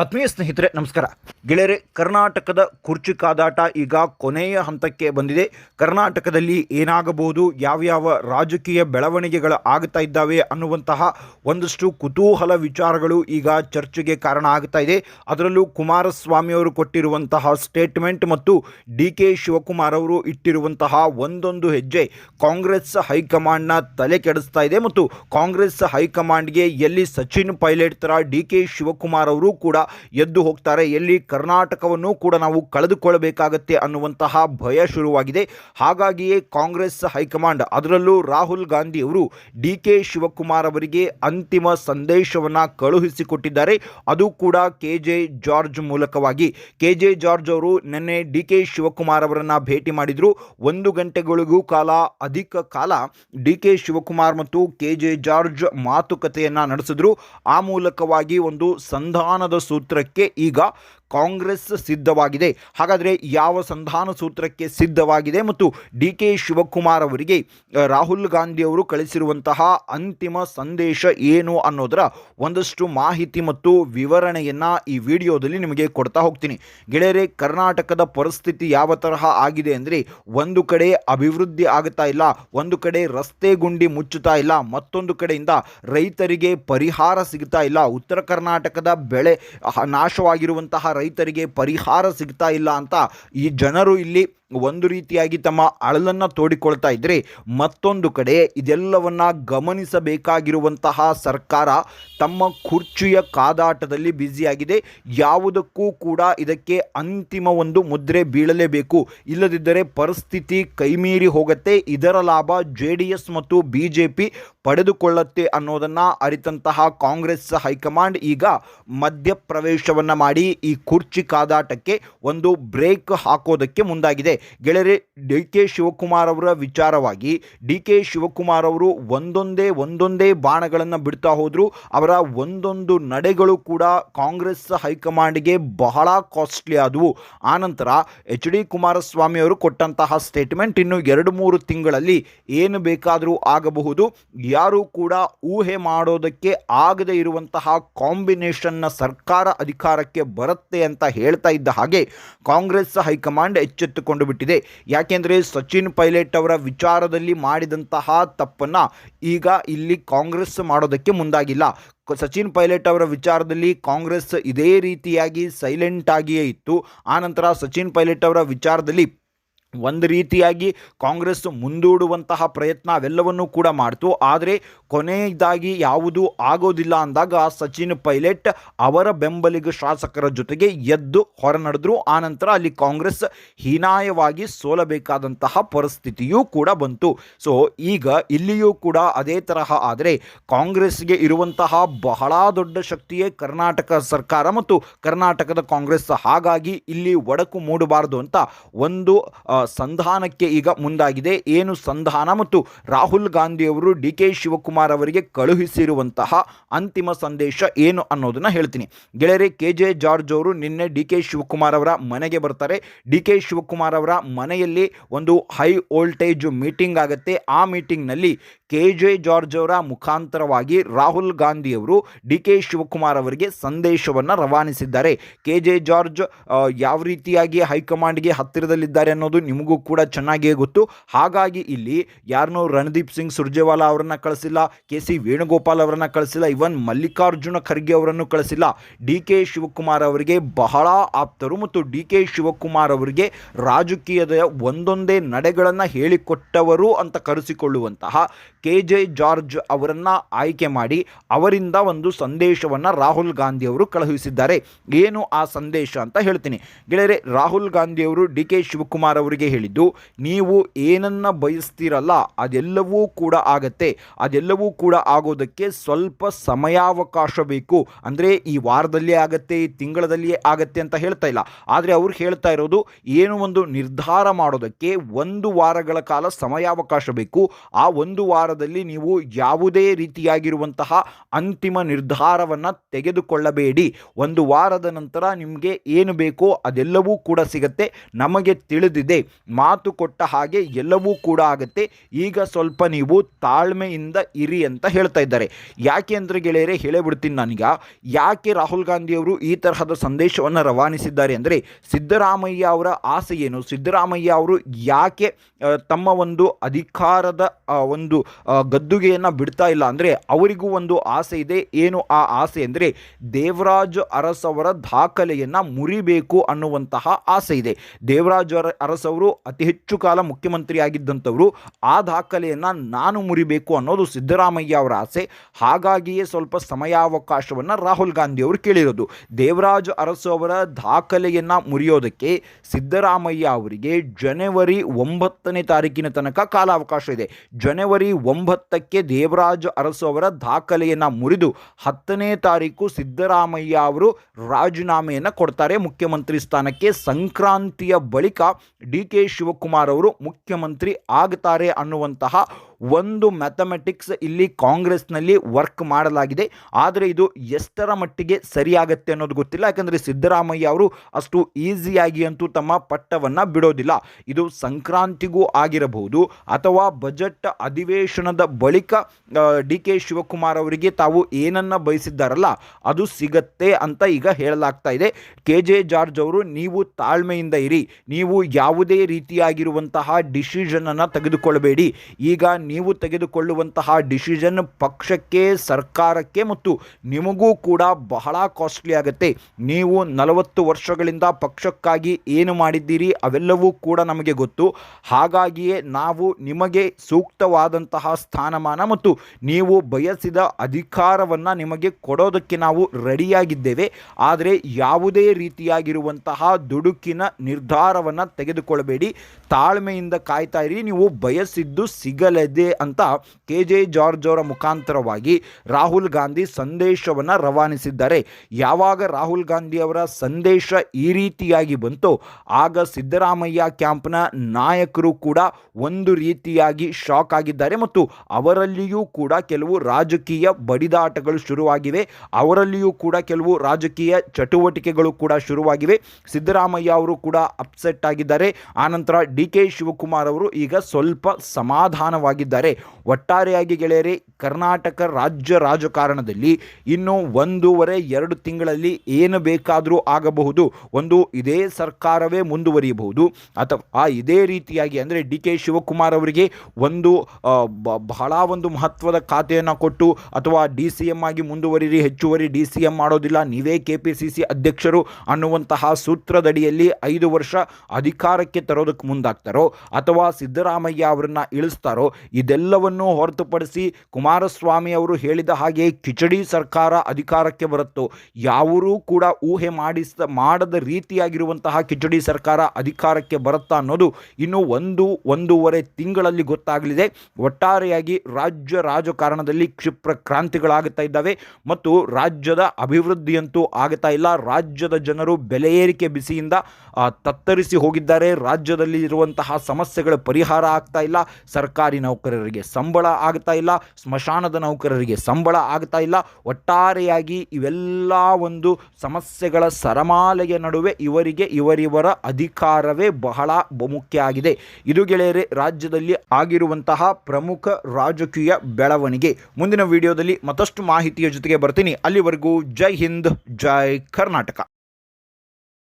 ಆತ್ಮೀಯ ಸ್ನೇಹಿತರೆ, ನಮಸ್ಕಾರ. ಗೆಳೆಯರೆ, ಕರ್ನಾಟಕದ ಕುರ್ಚಿ ಕಾದಾಟ ಈಗ ಕೊನೆಯ ಹಂತಕ್ಕೆ ಬಂದಿದೆ. ಕರ್ನಾಟಕದಲ್ಲಿ ಏನಾಗಬಹುದು, ಯಾವ್ಯಾವ ರಾಜಕೀಯ ಬೆಳವಣಿಗೆಗಳು ಆಗ್ತಾ ಇದ್ದಾವೆ ಅನ್ನುವಂತಹ ಒಂದಷ್ಟು ಕುತೂಹಲ ವಿಚಾರಗಳು ಈಗ ಚರ್ಚೆಗೆ ಕಾರಣ ಆಗ್ತಾ ಇದೆ. ಅದರಲ್ಲೂ ಕುಮಾರಸ್ವಾಮಿ ಅವರು ಕೊಟ್ಟಿರುವಂತಹ ಸ್ಟೇಟ್ಮೆಂಟ್ ಮತ್ತು ಡಿ ಕೆ ಶಿವಕುಮಾರ್ ಅವರು ಇಟ್ಟಿರುವಂತಹ ಒಂದೊಂದು ಹೆಜ್ಜೆ ಕಾಂಗ್ರೆಸ್ ಹೈಕಮಾಂಡ್ನ ತಲೆ ಕೆಡಿಸ್ತಾ ಇದೆ. ಮತ್ತು ಕಾಂಗ್ರೆಸ್ ಹೈಕಮಾಂಡ್ಗೆ ಎಲ್ಲಿ ಸಚಿನ್ ಪೈಲಟ್ ತರ ಡಿ ಕೆ ಶಿವಕುಮಾರ್ ಅವರು ಕೂಡ ಎದ್ದು ಹೋಗ್ತಾರೆ. ಎಲ್ಲಿ ಕರ್ನಾಟಕವನ್ನು ಕೂಡ ನಾವು ಕಳೆದುಕೊಳ್ಳಬೇಕಾಗತ್ತೆ ಅನ್ನುವಂತಹ ಭಯ ಶುರುವಾಗಿದೆ. ಹಾಗಾಗಿಯೇ ಕಾಂಗ್ರೆಸ್ ಹೈಕಮಾಂಡ್, ಅದರಲ್ಲೂ ರಾಹುಲ್ ಗಾಂಧಿ ಅವರು ಡಿ ಕೆ ಶಿವಕುಮಾರ್ ಅವರಿಗೆ ಅಂತಿಮ ಸಂದೇಶವನ್ನು ಕಳುಹಿಸಿಕೊಟ್ಟಿದ್ದಾರೆ. ಅದು ಕೂಡ ಕೆ ಜೆ ಜಾರ್ಜ್ ಮೂಲಕವಾಗಿ. ಕೆ ಜೆ ಜಾರ್ಜ್ ಅವರು ನಿನ್ನೆ ಡಿ ಕೆ ಶಿವಕುಮಾರ್ ಅವರನ್ನು ಭೇಟಿ ಮಾಡಿದರು. ಒಂದು ಗಂಟೆಗಳಿಗೂ ಕಾಲ, ಅಧಿಕ ಕಾಲ ಡಿ ಕೆ ಶಿವಕುಮಾರ್ ಮತ್ತು ಕೆ ಜೆ ಜಾರ್ಜ್ ಮಾತುಕತೆಯನ್ನು ನಡೆಸಿದ್ರು. ಆ ಮೂಲಕವಾಗಿ ಒಂದು ಸಂಧಾನದ ಸೂತ್ರಕ್ಕೆ ಈಗ ಕಾಂಗ್ರೆಸ್ ಸಿದ್ಧವಾಗಿದೆ. ಹಾಗಾದರೆ ಯಾವ ಸಂಧಾನ ಸೂತ್ರಕ್ಕೆ ಸಿದ್ಧವಾಗಿದೆ ಮತ್ತು ಡಿ ಕೆ ಶಿವಕುಮಾರ್ ಅವರಿಗೆ ರಾಹುಲ್ ಗಾಂಧಿ ಅವರು ಕಳಿಸಿರುವಂತಹ ಅಂತಿಮ ಸಂದೇಶ ಏನು ಅನ್ನೋದರ ಒಂದಷ್ಟು ಮಾಹಿತಿ ಮತ್ತು ವಿವರಣೆಯನ್ನು ಈ ವಿಡಿಯೋದಲ್ಲಿ ನಿಮಗೆ ಕೊಡ್ತಾ ಹೋಗ್ತೀನಿ. ಗೆಳೆಯರೆ, ಕರ್ನಾಟಕದ ಪರಿಸ್ಥಿತಿ ಯಾವ ತರಹ ಆಗಿದೆ ಅಂದರೆ ಒಂದು ಕಡೆ ಅಭಿವೃದ್ಧಿ ಆಗುತ್ತಾ ಇಲ್ಲ, ಒಂದು ಕಡೆ ರಸ್ತೆ ಗುಂಡಿ ಮುಚ್ಚುತ್ತಾ ಇಲ್ಲ, ಮತ್ತೊಂದು ಕಡೆಯಿಂದ ರೈತರಿಗೆ ಪರಿಹಾರ ಸಿಗ್ತಾ ಇಲ್ಲ. ಉತ್ತರ ಕರ್ನಾಟಕದ ಬೆಳೆ ನಾಶವಾಗಿರುವಂತಹ ರೈತರಿಗೆ ಪರಿಹಾರ ಸಿಗ್ತಾ ಇಲ್ಲ ಅಂತ ಈ ಜನರು ಇಲ್ಲಿ ಒಂದು ರೀತಿಯಾಗಿ ತಮ್ಮ ಅಳಲನ್ನು ತೋಡಿಕೊಳ್ತಾ ಇದ್ದರೆ ಮತ್ತೊಂದು ಕಡೆ ಇದೆಲ್ಲವನ್ನ ಗಮನಿಸಬೇಕಾಗಿರುವಂತಹ ಸರ್ಕಾರ ತಮ್ಮ ಕುರ್ಚಿಯ ಕಾದಾಟದಲ್ಲಿ ಬ್ಯುಸಿಯಾಗಿದೆ. ಯಾವುದಕ್ಕೂ ಕೂಡ ಇದಕ್ಕೆ ಅಂತಿಮ ಒಂದು ಮುದ್ರೆ ಬೀಳಲೇಬೇಕು. ಇಲ್ಲದಿದ್ದರೆ ಪರಿಸ್ಥಿತಿ ಕೈಮೀರಿ ಹೋಗುತ್ತೆ. ಇದರ ಲಾಭ ಜೆ ಡಿ ಎಸ್ ಮತ್ತು ಬಿ ಜೆ ಪಿ ಪಡೆದುಕೊಳ್ಳುತ್ತೆ ಅನ್ನೋದನ್ನು ಅರಿತಂತಹ ಕಾಂಗ್ರೆಸ್ ಹೈಕಮಾಂಡ್ ಈಗ ಮಧ್ಯಪ್ರವೇಶವನ್ನು ಮಾಡಿ ಈ ಕುರ್ಚಿ ಕಾದಾಟಕ್ಕೆ ಒಂದು ಬ್ರೇಕ್ ಹಾಕೋದಕ್ಕೆ ಮುಂದಾಗಿದೆ. ಗೆಳೆಯರೆ, ಡಿ ಕೆ ಶಿವಕುಮಾರ್ ಅವರ ವಿಚಾರವಾಗಿ ಡಿ ಕೆ ಶಿವಕುಮಾರ್ ಅವರು ಒಂದೊಂದೇ ಒಂದೊಂದೇ ಬಾಣಗಳನ್ನು ಬಿಡ್ತಾ ಹೋದರು. ಅವರ ಒಂದೊಂದು ನಡೆಗಳು ಕೂಡ ಕಾಂಗ್ರೆಸ್ ಹೈಕಮಾಂಡ್ಗೆ ಬಹಳ ಕಾಸ್ಟ್ಲಿ ಆದವು. ಆನಂತರ ಎಚ್ ಡಿ ಕುಮಾರಸ್ವಾಮಿ ಅವರು ಕೊಟ್ಟಂತಹ ಸ್ಟೇಟ್ಮೆಂಟ್ ಇನ್ನು ಎರಡು ಮೂರು ತಿಂಗಳಲ್ಲಿ ಏನು ಬೇಕಾದರೂ ಆಗಬಹುದು. ಯಾರು ಕೂಡ ಊಹೆ ಮಾಡೋದಕ್ಕೆ ಆಗದೇ ಇರುವಂತಹ ಕಾಂಬಿನೇಷನ್ನ ಸರ್ಕಾರ ಅಧಿಕಾರಕ್ಕೆ ಬರುತ್ತೆ ಅಂತ ಹೇಳ್ತಾ ಇದ್ದ ಹಾಗೆ ಕಾಂಗ್ರೆಸ್ ಹೈಕಮಾಂಡ್ ಎಚ್ಚೆತ್ತುಕೊಂಡು ಬಿಟ್ಟಿದೆ ಯಾಕೆಂದರೆ ಸಚಿನ್ ಪೈಲಟ್ ಅವರ ವಿಚಾರದಲ್ಲಿ ಮಾಡಿದಂತಹ ತಪ್ಪನ್ನು ಈಗ ಇಲ್ಲಿ ಕಾಂಗ್ರೆಸ್ ಮಾಡೋದಕ್ಕೆ ಮುಂದಾಗಿಲ್ಲ. ಸಚಿನ್ ಪೈಲಟ್ ಅವರ ವಿಚಾರದಲ್ಲಿ ಕಾಂಗ್ರೆಸ್ ಇದೇ ರೀತಿಯಾಗಿ ಸೈಲೆಂಟ್ ಆಗಿಯೇ ಇತ್ತು. ಆನಂತರ ಸಚಿನ್ ಪೈಲಟ್ ಅವರ ವಿಚಾರದಲ್ಲಿ ಒಂದು ರೀತಿಯಾಗಿ ಕಾಂಗ್ರೆಸ್ ಮುಂದೂಡುವಂತಹ ಪ್ರಯತ್ನ ಅವೆಲ್ಲವನ್ನೂ ಕೂಡ ಮಾಡ್ತು. ಆದರೆ ಕೊನೆಯದಾಗಿ ಯಾವುದೂ ಆಗೋದಿಲ್ಲ ಅಂದಾಗ ಸಚಿನ್ ಪೈಲಟ್ ಅವರ ಬೆಂಬಲಿಗ ಶಾಸಕರ ಜೊತೆಗೆ ಎದ್ದು ಹೊರನಡೆದ್ರು. ಆನಂತರ ಅಲ್ಲಿ ಕಾಂಗ್ರೆಸ್ ಹೀನಾಯವಾಗಿ ಸೋಲಬೇಕಾದಂತಹ ಪರಿಸ್ಥಿತಿಯೂ ಕೂಡ ಬಂತು. ಸೊ, ಈಗ ಇಲ್ಲಿಯೂ ಕೂಡ ಅದೇ ತರಹ. ಆದರೆ ಕಾಂಗ್ರೆಸ್ಗೆ ಇರುವಂತಹ ಬಹಳ ದೊಡ್ಡ ಶಕ್ತಿಯೇ ಕರ್ನಾಟಕ ಸರ್ಕಾರ ಮತ್ತು ಕರ್ನಾಟಕದ ಕಾಂಗ್ರೆಸ್. ಹಾಗಾಗಿ ಇಲ್ಲಿ ಒಡಕು ಮೂಡಬಾರದು ಅಂತ ಒಂದು ಸಂಧಾನಕ್ಕೆ ಈಗ ಮುಂದಾಗಿದೆ. ಏನು ಸಂಧಾನ ಮತ್ತು ರಾಹುಲ್ ಗಾಂಧಿಯವರು ಡಿ ಕೆ ಶಿವಕುಮಾರ್ ಅವರಿಗೆ ಕಳುಹಿಸಿರುವಂತಹ ಅಂತಿಮ ಸಂದೇಶ ಏನು ಅನ್ನೋದನ್ನು ಹೇಳ್ತೀನಿ. ಗೆಳೆಯರೆ ಕೆ ಜೆ ಜಾರ್ಜ್ ಅವರು ನಿನ್ನೆ ಡಿ ಕೆ ಶಿವಕುಮಾರ್ ಅವರ ಮನೆಗೆ ಬರ್ತಾರೆ. ಡಿ ಕೆ ಶಿವಕುಮಾರ್ ಅವರ ಮನೆಯಲ್ಲಿ ಒಂದು ಹೈ ವೋಲ್ಟೇಜ್ ಮೀಟಿಂಗ್ ಆಗುತ್ತೆ. ಆ ಮೀಟಿಂಗ್ನಲ್ಲಿ ಕೆ ಜೆ ಜಾರ್ಜ್ ಅವರ ಮುಖಾಂತರವಾಗಿ ರಾಹುಲ್ ಗಾಂಧಿಯವರು ಡಿ ಕೆ ಶಿವಕುಮಾರ್ ಅವರಿಗೆ ಸಂದೇಶವನ್ನು ರವಾನಿಸಿದ್ದಾರೆ. ಕೆ ಜೆ ಜಾರ್ಜ್ ಯಾವ ರೀತಿಯಾಗಿ ಹೈಕಮಾಂಡ್ಗೆ ಹತ್ತಿರದಲ್ಲಿದ್ದಾರೆ ಅನ್ನೋದು ನಿಮಗೂ ಕೂಡ ಚೆನ್ನಾಗಿಯೇ ಗೊತ್ತು. ಹಾಗಾಗಿ ಇಲ್ಲಿ ಯಾರನ್ನೂ ರಣದೀಪ್ ಸಿಂಗ್ ಸುರ್ಜೇವಾಲಾ ಅವರನ್ನು ಕಳಿಸಿಲ್ಲ, ಕೆ ಸಿ ವೇಣುಗೋಪಾಲ್ ಅವರನ್ನು ಕಳಿಸಿಲ್ಲ, ಇವನ್ ಮಲ್ಲಿಕಾರ್ಜುನ ಖರ್ಗೆ ಅವರನ್ನು ಕಳಿಸಿಲ್ಲ. ಡಿ ಕೆ ಶಿವಕುಮಾರ್ ಅವರಿಗೆ ಬಹಳ ಆಪ್ತರು ಮತ್ತು ಡಿ ಕೆ ಶಿವಕುಮಾರ್ ಅವರಿಗೆ ರಾಜಕೀಯದ ಒಂದೊಂದೇ ನಡೆಗಳನ್ನು ಹೇಳಿಕೊಟ್ಟವರು ಅಂತ ಕರೆಸಿಕೊಳ್ಳುವಂತಹ ಕೆ ಜೆ ಜಾರ್ಜ್ ಅವರನ್ನು ಆಯ್ಕೆ ಮಾಡಿ ಅವರಿಂದ ಒಂದು ಸಂದೇಶವನ್ನು ರಾಹುಲ್ ಗಾಂಧಿ ಅವರು ಕಳುಹಿಸಿದ್ದಾರೆ. ಏನು ಆ ಸಂದೇಶ ಅಂತ ಹೇಳ್ತೀನಿ. ಗೆಳೆಯರೆ, ರಾಹುಲ್ ಗಾಂಧಿ ಅವರು ಡಿ ಕೆ ಶಿವಕುಮಾರ್ ಅವರಿಗೆ ಹೇಳಿದ್ದು, ನೀವು ಏನನ್ನ ಬಯಸ್ತೀರಲ್ಲ, ಅದೆಲ್ಲವೂ ಕೂಡ ಆಗತ್ತೆ. ಅದೆಲ್ಲವೂ ಕೂಡ ಆಗೋದಕ್ಕೆ ಸ್ವಲ್ಪ ಸಮಯಾವಕಾಶ ಬೇಕು. ಅಂದರೆ ಈ ವಾರದಲ್ಲೇ ಆಗತ್ತೆ, ಈ ತಿಂಗಳದಲ್ಲಿಯೇ ಆಗತ್ತೆ ಅಂತ ಹೇಳ್ತಾ ಇಲ್ಲ. ಆದರೆ ಅವ್ರು ಹೇಳ್ತಾ ಇರೋದು, ಏನು ಒಂದು ನಿರ್ಧಾರ ಮಾಡೋದಕ್ಕೆ ಒಂದು ವಾರಗಳ ಕಾಲ ಸಮಯಾವಕಾಶ ಬೇಕು. ಆ ಒಂದು ವಾರದಲ್ಲಿ ನೀವು ಯಾವುದೇ ರೀತಿಯಾಗಿರುವಂತಹ ಅಂತಿಮ ನಿರ್ಧಾರವನ್ನು ತೆಗೆದುಕೊಳ್ಳಬೇಡಿ. ಒಂದು ವಾರದ ನಂತರ ನಿಮಗೆ ಏನು ಬೇಕೋ ಅದೆಲ್ಲವೂ ಕೂಡ ಸಿಗತ್ತೆ. ನಮಗೆ ತಿಳಿದಿದೆ. ಮಾತು ಕೊಟ್ಟ ಹಾಗೆ ಎಲ್ಲವೂ ಕೂಡ ಆಗುತ್ತೆ. ಈಗ ಸ್ವಲ್ಪ ನೀವು ತಾಳ್ಮೆಯಿಂದ ಇರಿ ಅಂತ ಹೇಳ್ತಾ ಇದ್ದಾರೆ. ಯಾಕೆ ಅಂದರೆ ಗೆಳೆಯರೆ, ಹೇಳಿಬಿಡ್ತೀನಿ ನನಗೆ. ಯಾಕೆ ರಾಹುಲ್ ಗಾಂಧಿಯವರು ಈ ತರಹದ ಸಂದೇಶವನ್ನು ರವಾನಿಸಿದ್ದಾರೆ ಅಂದರೆ ಸಿದ್ದರಾಮಯ್ಯ ಅವರ ಆಸೆ ಏನು? ಸಿದ್ದರಾಮಯ್ಯ ಅವರು ಯಾಕೆ ತಮ್ಮ ಒಂದು ಅಧಿಕಾರದ ಒಂದು ಗದ್ದುಗೆಯನ್ನು ಬಿಡ್ತಾ ಇಲ್ಲ ಅಂದರೆ ಅವರಿಗೂ ಒಂದು ಆಸೆ ಇದೆ. ಏನು ಆ ಆಸೆ ಅಂದರೆ ದೇವರಾಜ್ ಅರಸವರ ದಾಖಲೆಯನ್ನು ಮುರಿಬೇಕು ಅನ್ನುವಂತಹ ಆಸೆ ಇದೆ. ದೇವರಾಜ್ ಅರಸ್ ಅವರು ಅತಿ ಹೆಚ್ಚು ಕಾಲ ಮುಖ್ಯಮಂತ್ರಿಯಾಗಿದ್ದಂಥವರು, ಆ ದಾಖಲೆಯನ್ನು ನಾನು ಮುರಿಬೇಕು ಅನ್ನೋದು ಸಿದ್ದರಾಮಯ್ಯ ಅವರ ಆಸೆ. ಹಾಗಾಗಿಯೇ ಸ್ವಲ್ಪ ಸಮಯಾವಕಾಶವನ್ನು ರಾಹುಲ್ ಗಾಂಧಿ ಅವರು ಕೇಳಿರೋದು. ದೇವರಾಜು ಅರಸು ಅವರ ದಾಖಲೆಯನ್ನು ಮುರಿಯೋದಕ್ಕೆ ಸಿದ್ದರಾಮಯ್ಯ ಅವರಿಗೆ ಜನವರಿ ಒಂಬತ್ತನೇ ತಾರೀಕಿನ ತನಕ ಕಾಲಾವಕಾಶ ಇದೆ. ಜನವರಿ ಒಂಬತ್ತಕ್ಕೆ ದೇವರಾಜ್ ಅರಸು ಅವರ ದಾಖಲೆಯನ್ನು ಮುರಿದು ಹತ್ತನೇ ತಾರೀಕು ಸಿದ್ದರಾಮಯ್ಯ ಅವರು ರಾಜೀನಾಮೆಯನ್ನು ಕೊಡ್ತಾರೆ ಮುಖ್ಯಮಂತ್ರಿ ಸ್ಥಾನಕ್ಕೆ. ಸಂಕ್ರಾಂತಿಯ ಬಳಿಕ ಡಿ ಕೆ ಶಿವಕುಮಾರ್ ಅವರು ಮುಖ್ಯಮಂತ್ರಿ ಆಗ್ತಾರೆ ಅನ್ನುವಂತಹ ಒಂದು ಮ್ಯಾಥಮೆಟಿಕ್ಸ್ ಇಲ್ಲಿ ಕಾಂಗ್ರೆಸ್ನಲ್ಲಿ ವರ್ಕ್ ಮಾಡಲಾಗಿದೆ. ಆದರೆ ಇದು ಎಷ್ಟರ ಮಟ್ಟಿಗೆ ಸರಿಯಾಗತ್ತೆ ಅನ್ನೋದು ಗೊತ್ತಿಲ್ಲ. ಯಾಕಂದರೆ ಸಿದ್ದರಾಮಯ್ಯ ಅವರು ಅಷ್ಟು ಈಸಿಯಾಗಿ ಅಂತೂ ತಮ್ಮ ಪಟ್ಟವನ್ನು ಬಿಡೋದಿಲ್ಲ. ಇದು ಸಂಕ್ರಾಂತಿಗೂ ಆಗಿರಬಹುದು ಅಥವಾ ಬಜೆಟ್ ಅಧಿವೇಶನದ ಬಳಿಕ ಡಿ ಕೆ ಶಿವಕುಮಾರ್ ಅವರಿಗೆ ತಾವು ಏನನ್ನ ಬಯಸಿದ್ದಾರಲ್ಲ, ಅದು ಸಿಗತ್ತೆ ಅಂತ ಈಗ ಹೇಳಲಾಗ್ತಾ ಇದೆ. ಕೆ ಜೆ ಜಾರ್ಜ್ ಅವರು, ನೀವು ತಾಳ್ಮೆಯಿಂದ ಇರಿ. ನೀವು ಯಾವುದೇ ರೀತಿಯಾಗಿರುವಂತಹ ಡಿಸಿಷನನ್ನು ತೆಗೆದುಕೊಳ್ಳಬೇಡಿ ಈಗ ನೀವು ತೆಗೆದುಕೊಳ್ಳುವಂತಹ ಡಿಸಿಷನ್ ಪಕ್ಷಕ್ಕೆ, ಸರ್ಕಾರಕ್ಕೆ ಮತ್ತು ನಿಮಗೂ ಕೂಡ ಬಹಳ ಕಾಸ್ಟ್ಲಿ ಆಗುತ್ತೆ. ನೀವು ನಲವತ್ತು ವರ್ಷಗಳಿಂದ ಪಕ್ಷಕ್ಕಾಗಿ ಏನು ಮಾಡಿದ್ದೀರಿ ಅವೆಲ್ಲವೂ ಕೂಡ ನಮಗೆ ಗೊತ್ತು. ಹಾಗಾಗಿಯೇ ನಾವು ನಿಮಗೆ ಸೂಕ್ತವಾದಂತಹ ಸ್ಥಾನಮಾನ ಮತ್ತು ನೀವು ಬಯಸಿದ ಅಧಿಕಾರವನ್ನು ನಿಮಗೆ ಕೊಡೋದಕ್ಕೆ ನಾವು ರೆಡಿಯಾಗಿದ್ದೇವೆ. ಆದರೆ ಯಾವುದೇ ರೀತಿಯಾಗಿರುವಂತಹ ದುಡುಕಿನ ನಿರ್ಧಾರವನ್ನು ತೆಗೆದುಕೊಳ್ಳಬೇಡಿ. ತಾಳ್ಮೆಯಿಂದ ಕಾಯ್ತಾ ಇರಿ. ನೀವು ಬಯಸಿದ್ದು ಸಿಗಲಿದೆ ಅಂತ ಕೆ ಜೆ ಜಾರ್ಜ್ ಅವರ ಮುಖಾಂತರವಾಗಿ ರಾಹುಲ್ ಗಾಂಧಿ ಸಂದೇಶವನ್ನು ರವಾನಿಸಿದ್ದಾರೆ. ಯಾವಾಗ ರಾಹುಲ್ ಗಾಂಧಿ ಅವರ ಸಂದೇಶ ಈ ರೀತಿಯಾಗಿ ಬಂತೋ, ಆಗ ಸಿದ್ದರಾಮಯ್ಯ ಕ್ಯಾಂಪ್ನ ನಾಯಕರು ಕೂಡ ಒಂದು ರೀತಿಯಾಗಿ ಶಾಕ್ ಆಗಿದ್ದಾರೆ ಮತ್ತು ಅವರಲ್ಲಿಯೂ ಕೂಡ ಕೆಲವು ರಾಜಕೀಯ ಬಡಿದಾಟಗಳು ಶುರುವಾಗಿವೆ. ಅವರಲ್ಲಿಯೂ ಕೂಡ ಕೆಲವು ರಾಜಕೀಯ ಚಟುವಟಿಕೆಗಳು ಕೂಡ ಶುರುವಾಗಿವೆ. ಸಿದ್ದರಾಮಯ್ಯ ಅವರು ಕೂಡ ಅಪ್ಸೆಟ್ ಆಗಿದ್ದಾರೆ. ಆನಂತರ ಡಿ ಕೆ ಶಿವಕುಮಾರ್ ಅವರು ಈಗ ಸ್ವಲ್ಪ ಸಮಾಧಾನವಾಗಿದ್ದಾರೆ ಒಟ್ಟಾರೆಯಾಗಿ ಗೆಳೆಯರೆ, ಕರ್ನಾಟಕ ರಾಜ್ಯ ರಾಜಕಾರಣದಲ್ಲಿ ಇನ್ನು ಒಂದೂವರೆ, ಎರಡು ತಿಂಗಳಲ್ಲಿ ಏನು ಬೇಕಾದರೂ ಆಗಬಹುದು. ಒಂದು ಇದೇ ಸರ್ಕಾರವೇ ಮುಂದುವರಿಯಬಹುದು. ಅಥವಾ ಇದೇ ರೀತಿಯಾಗಿ ಅಂದರೆ ಡಿ ಕೆ ಶಿವಕುಮಾರ್ ಅವರಿಗೆ ಒಂದು ಬಹಳ ಒಂದು ಮಹತ್ವದ ಖಾತೆಯನ್ನು ಕೊಟ್ಟು ಅಥವಾ ಡಿ ಸಿ ಎಂ ಆಗಿ ಮುಂದುವರಿರಿ, ಹೆಚ್ಚುವರಿ ಡಿ ಸಿ ಎಂ ಮಾಡೋದಿಲ್ಲ, ನೀವೇ ಕೆ ಪಿ ಸಿ ಸಿ ಅಧ್ಯಕ್ಷರು ಅನ್ನುವಂತಹ ಸೂತ್ರದಡಿಯಲ್ಲಿ ಐದು ವರ್ಷ ಅಧಿಕಾರಕ್ಕೆ ತರೋದಕ್ಕೆ ಮುಂದಾಗ್ತಾರೋ ಅಥವಾ ಸಿದ್ದರಾಮಯ್ಯ ಅವರನ್ನು ಇಳಿಸ್ತಾರೋ ಇದೆಲ್ಲವನ್ನೂ ಹೊರತುಪಡಿಸಿ ಕುಮಾರಸ್ವಾಮಿ ಅವರು ಹೇಳಿದ ಹಾಗೆ ಕಿಚಡಿ ಸರ್ಕಾರ ಅಧಿಕಾರಕ್ಕೆ ಬರುತ್ತೋ, ಯಾವರೂ ಕೂಡ ಊಹೆ ಮಾಡಿಸ, ಮಾಡದ ರೀತಿಯಾಗಿರುವಂತಹ ಕಿಚಡಿ ಸರ್ಕಾರ ಅಧಿಕಾರಕ್ಕೆ ಬರುತ್ತಾ ಅನ್ನೋದು ಇನ್ನೂ ಒಂದು, ಒಂದೂವರೆ ತಿಂಗಳಲ್ಲಿ ಗೊತ್ತಾಗಲಿದೆ. ಒಟ್ಟಾರೆಯಾಗಿ ರಾಜ್ಯ ರಾಜಕಾರಣದಲ್ಲಿ ಕ್ಷಿಪ್ರ ಕ್ರಾಂತಿಗಳಾಗುತ್ತಾ ಇದ್ದಾವೆ ಮತ್ತು ರಾಜ್ಯದ ಅಭಿವೃದ್ಧಿಯಂತೂ ಆಗುತ್ತಾ ಇಲ್ಲ. ರಾಜ್ಯದ ಜನರು ಬೆಲೆ ಏರಿಕೆ ಬಿಸಿಯಿಂದ ತತ್ತರಿಸಿ ಹೋಗಿದ್ದಾರೆ. ರಾಜ್ಯದಲ್ಲಿ ಇರುವಂತಹ ಸಮಸ್ಯೆಗಳ ಪರಿಹಾರ ಆಗ್ತಾ ಇಲ್ಲ. ಸರ್ಕಾರಿ ನೌಕರರಿಗೆ ಸಂಬಳ ಆಗ್ತಾ ಇಲ್ಲ, ಸ್ಮಶಾನದ ನೌಕರರಿಗೆ ಸಂಬಳ ಆಗ್ತಾ ಇಲ್ಲ. ಒಟ್ಟಾರೆಯಾಗಿ ಇವೆಲ್ಲ ಒಂದು ಸಮಸ್ಯೆಗಳ ಸರಮಾಲೆಯ ನಡುವೆ ಇವರಿಗೆ, ಇವರಿವರ ಅಧಿಕಾರವೇ ಬಹಳ ಬಹುಮುಖ್ಯ ಮುಖ್ಯ ಆಗಿದೆ. ಇದು ಗೆಳೆಯರೆ, ರಾಜ್ಯದಲ್ಲಿ ಆಗಿರುವಂತಹ ಪ್ರಮುಖ ರಾಜಕೀಯ ಬೆಳವಣಿಗೆ. ಮುಂದಿನ ವಿಡಿಯೋದಲ್ಲಿ ಮತ್ತಷ್ಟು ಮಾಹಿತಿಯ ಜೊತೆಗೆ ಬರ್ತೀನಿ. ಅಲ್ಲಿವರೆಗೂ ಜೈ ಹಿಂದ್, ಜೈ ಕರ್ನಾಟಕ.